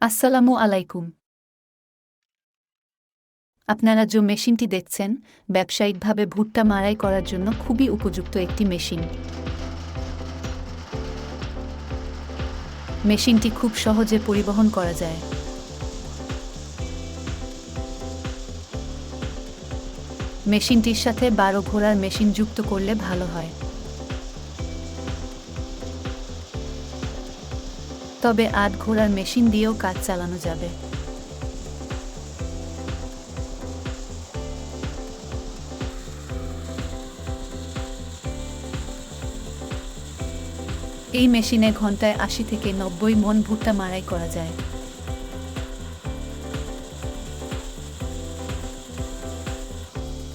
আসসালামু আলাইকুম। আপনারা যে মেশিনটি দেখছেন, ব্যবসায়িকভাবে ভুট্টা মাড়াই করার জন্য খুবই উপযুক্ত একটি মেশিন। মেশিনটি খুব সহজে পরিবহন করা যায়। মেশিনটির সাথে বারো ঘোড়ার মেশিন যুক্ত করলে ভালো হয়। তবে আট ঘোড়ার মেশিন দিয়েও কাজ চালানো যাবে। এই মেশিনে ঘন্টায় আশি থেকে নব্বই মন ভুট্টা মারাই করা যায়।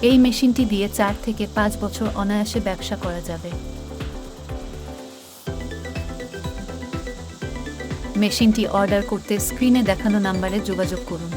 এই মেশিনটি দিয়ে চার থেকে পাঁচ বছর অনায়াসে ব্যবসা করা যাবে। মেশিনটি অর্ডার করতে স্ক্রিনে দেখানো নাম্বারে যোগাযোগ করুন।